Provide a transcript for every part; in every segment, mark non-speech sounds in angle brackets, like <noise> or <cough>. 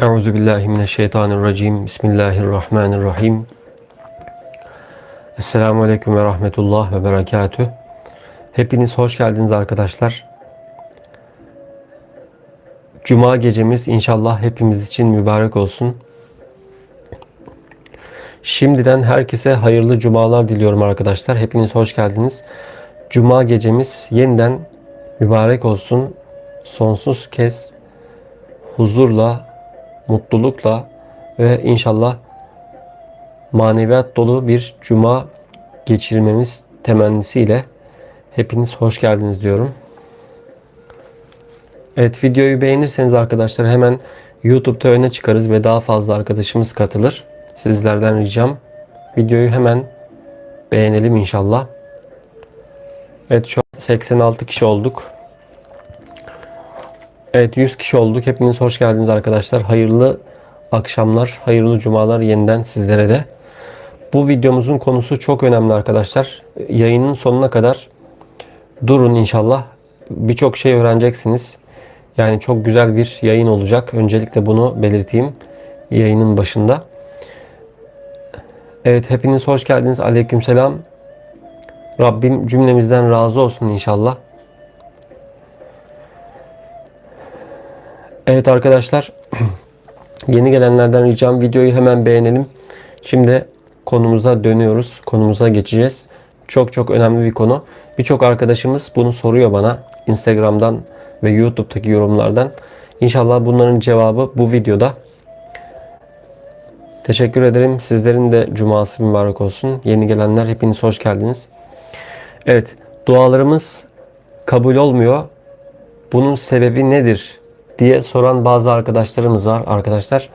Euzu billahi mineşşeytanirracim. Bismillahirrahmanirrahim. Esselamu aleyküm ve rahmetullah ve berekatüh. Hepiniz hoş geldiniz arkadaşlar. Cuma gecemiz inşallah hepimiz için mübarek olsun. Şimdiden herkese hayırlı cumalar diliyorum arkadaşlar. Hepiniz hoş geldiniz. Cuma gecemiz yeniden mübarek olsun. Sonsuz kez huzurla, mutlulukla ve inşallah maneviyat dolu bir cuma geçirmemiz temennisiyle hepiniz hoş geldiniz diyorum. Evet videoyu beğenirseniz arkadaşlar hemen YouTube'da öne çıkarız ve daha fazla arkadaşımız katılır. Sizlerden ricam videoyu hemen beğenelim inşallah. Evet şu an 86 kişi olduk. Evet 100 kişi olduk. Hepiniz hoş geldiniz arkadaşlar. Hayırlı akşamlar, hayırlı cumalar yeniden sizlere de. Bu videomuzun konusu çok önemli arkadaşlar. Yayının sonuna kadar durun inşallah. Birçok şey öğreneceksiniz. Yani çok güzel bir yayın olacak. Öncelikle bunu belirteyim yayının başında. Evet hepiniz hoş geldiniz. Aleykümselam. Rabbim cümlemizden razı olsun inşallah. Evet arkadaşlar <clears throat> yeni gelenlerden ricam videoyu hemen beğenelim. Şimdi konumuza dönüyoruz. Konumuza geçeceğiz. Çok çok önemli bir konu. Birçok arkadaşımız bunu soruyor bana Instagram'dan ve YouTube'daki yorumlardan. İnşallah bunların cevabı bu videoda. Teşekkür ederim. Sizlerin de cuması mübarek olsun. Yeni gelenler hepiniz hoş geldiniz. Evet, dualarımız kabul olmuyor. Bunun sebebi nedir diye soran bazı arkadaşlarımız var arkadaşlar.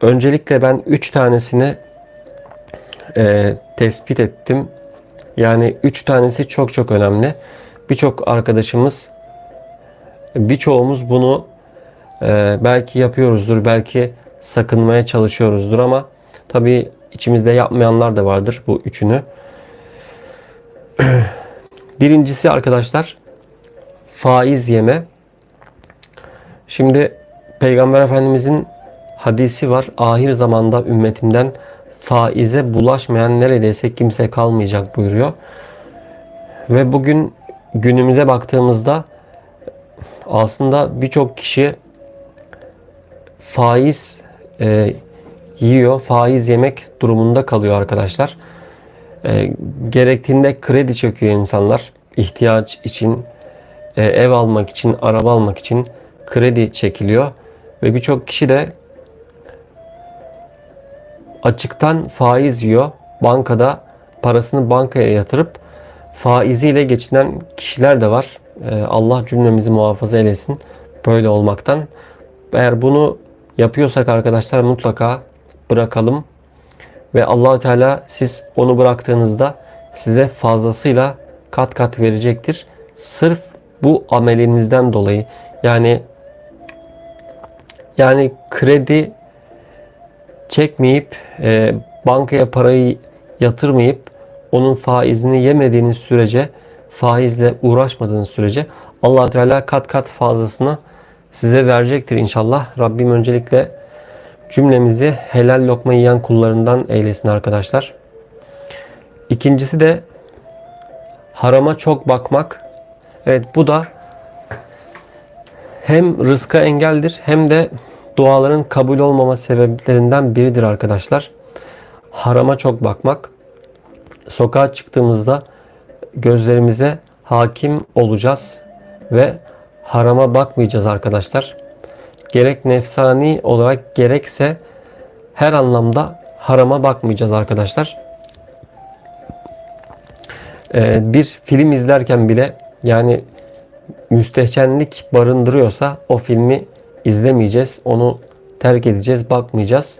Öncelikle ben 3 tanesini e, tespit ettim. Yani 3 tanesi çok çok önemli. Birçok arkadaşımız birçoğumuz bunu e, belki yapıyoruzdur, belki sakınmaya çalışıyoruzdur ama tabii içimizde yapmayanlar da vardır bu üçünü. <clears throat> Birincisi arkadaşlar faiz yeme. Şimdi Peygamber Efendimizin hadisi var. Ahir zamanda ümmetimden faize bulaşmayan neredeyse kimse kalmayacak buyuruyor. Ve bugün günümüze baktığımızda aslında birçok kişi faiz e, yiyor, faiz yemek durumunda kalıyor arkadaşlar. E, gerektiğinde kredi çekiyor insanlar. ihtiyaç için, e, ev almak için, araba almak için kredi çekiliyor. Ve birçok kişi de açıktan faiz yiyor. Bankada parasını bankaya yatırıp faiziyle geçinen kişiler de var. E, Allah cümlemizi muhafaza eylesin böyle olmaktan. Eğer bunu yapıyorsak arkadaşlar mutlaka bırakalım. Ve Allahü Teala siz onu bıraktığınızda size fazlasıyla kat kat verecektir. Sırf bu amelinizden dolayı yani yani kredi çekmeyip e, bankaya parayı yatırmayıp onun faizini yemediğiniz sürece faizle uğraşmadığınız sürece allah Teala kat kat fazlasını size verecektir inşallah. Rabbim öncelikle cümlemizi helal lokma yiyen kullarından eylesin arkadaşlar. İkincisi de harama çok bakmak. Evet bu da hem rızka engeldir hem de duaların kabul olmama sebeplerinden biridir arkadaşlar. Harama çok bakmak. Sokağa çıktığımızda gözlerimize hakim olacağız ve harama bakmayacağız arkadaşlar. Gerek nefsani olarak gerekse her anlamda harama bakmayacağız arkadaşlar. Ee, bir film izlerken bile yani müstehcenlik barındırıyorsa o filmi izlemeyeceğiz. Onu terk edeceğiz, bakmayacağız.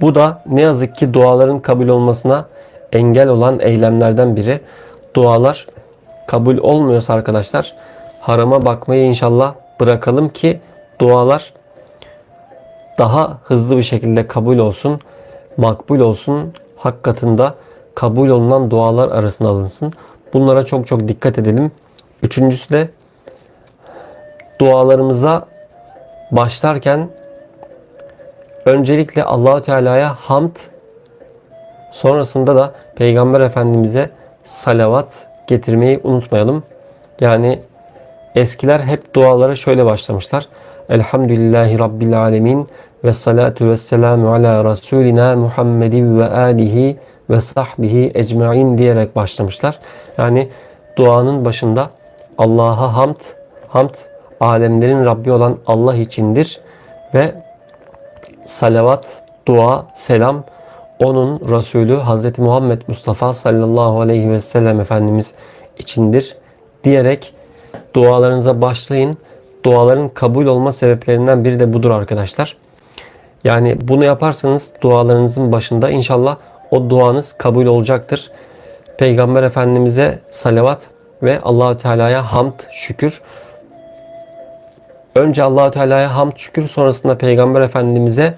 Bu da ne yazık ki duaların kabul olmasına engel olan eylemlerden biri. Dualar kabul olmuyorsa arkadaşlar harama bakmayı inşallah bırakalım ki dualar daha hızlı bir şekilde kabul olsun, makbul olsun, hak katında kabul olunan dualar arasına alınsın. Bunlara çok çok dikkat edelim. Üçüncüsü de dualarımıza başlarken öncelikle Allahu Teala'ya hamd sonrasında da Peygamber Efendimize salavat getirmeyi unutmayalım. Yani eskiler hep dualara şöyle başlamışlar. Elhamdülillahi Rabbil Alemin ve salatu ve selamu ala Resulina Muhammedin ve alihi ve sahbihi ecmain diyerek başlamışlar. Yani duanın başında Allah'a hamd, hamd alemlerin Rabbi olan Allah içindir ve salavat, dua, selam onun Resulü Hz. Muhammed Mustafa sallallahu aleyhi ve sellem Efendimiz içindir diyerek dualarınıza başlayın. Duaların kabul olma sebeplerinden biri de budur arkadaşlar. Yani bunu yaparsanız dualarınızın başında inşallah o duanız kabul olacaktır. Peygamber Efendimiz'e salavat ve Allahü Teala'ya hamd, şükür. Önce Allahü Teala'ya hamd, şükür sonrasında Peygamber Efendimiz'e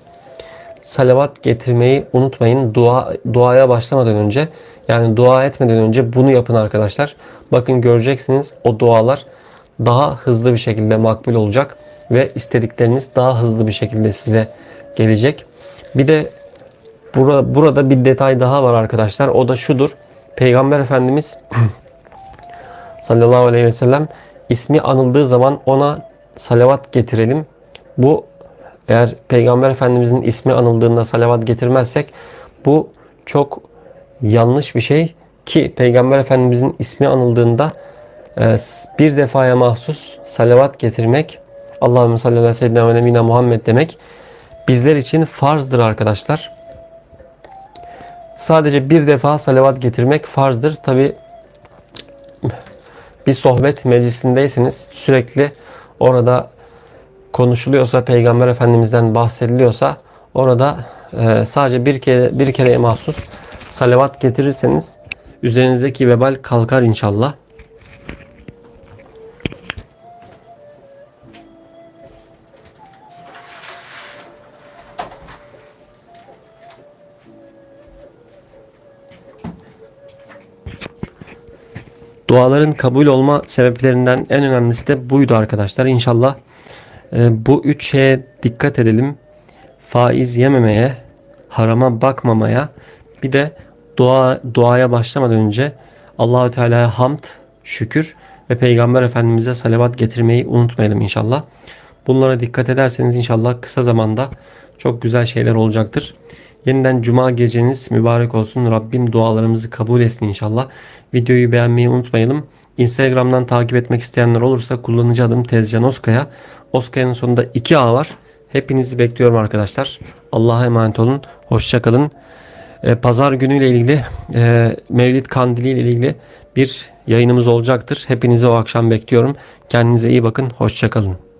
salavat getirmeyi unutmayın. Dua duaya başlamadan önce yani dua etmeden önce bunu yapın arkadaşlar. Bakın göreceksiniz o dualar daha hızlı bir şekilde makbul olacak ve istedikleriniz daha hızlı bir şekilde size gelecek. Bir de burada, burada bir detay daha var arkadaşlar. O da şudur. Peygamber Efendimiz <clears throat> sallallahu aleyhi ve sellem ismi anıldığı zaman ona salavat getirelim. Bu eğer Peygamber Efendimizin ismi anıldığında salavat getirmezsek bu çok yanlış bir şey ki Peygamber Efendimizin ismi anıldığında e, bir defaya mahsus salavat getirmek Allahümme salli ala ve nebina Muhammed demek bizler için farzdır arkadaşlar. Sadece bir defa salavat getirmek farzdır. Tabi bir sohbet meclisindeyseniz sürekli orada konuşuluyorsa, Peygamber Efendimiz'den bahsediliyorsa orada e, sadece bir kere bir kereye mahsus salavat getirirseniz üzerinizdeki vebal kalkar inşallah. Duaların kabul olma sebeplerinden en önemlisi de buydu arkadaşlar. İnşallah e, bu üç şeye dikkat edelim. Faiz yememeye, harama bakmamaya, bir de dua duaya başlamadan önce Allahü Teala'ya hamd, şükür ve Peygamber Efendimize salavat getirmeyi unutmayalım inşallah. Bunlara dikkat ederseniz inşallah kısa zamanda çok güzel şeyler olacaktır. Yeniden cuma geceniz mübarek olsun. Rabbim dualarımızı kabul etsin inşallah. Videoyu beğenmeyi unutmayalım. Instagram'dan takip etmek isteyenler olursa kullanıcı adım Tezcan Oskaya. Oskaya'nın sonunda 2A var. Hepinizi bekliyorum arkadaşlar. Allah'a emanet olun. Hoşçakalın. Ee, Pazar günüyle ilgili e, Mevlid Kandili ile ilgili bir yayınımız olacaktır. Hepinizi o akşam bekliyorum. Kendinize iyi bakın. Hoşçakalın.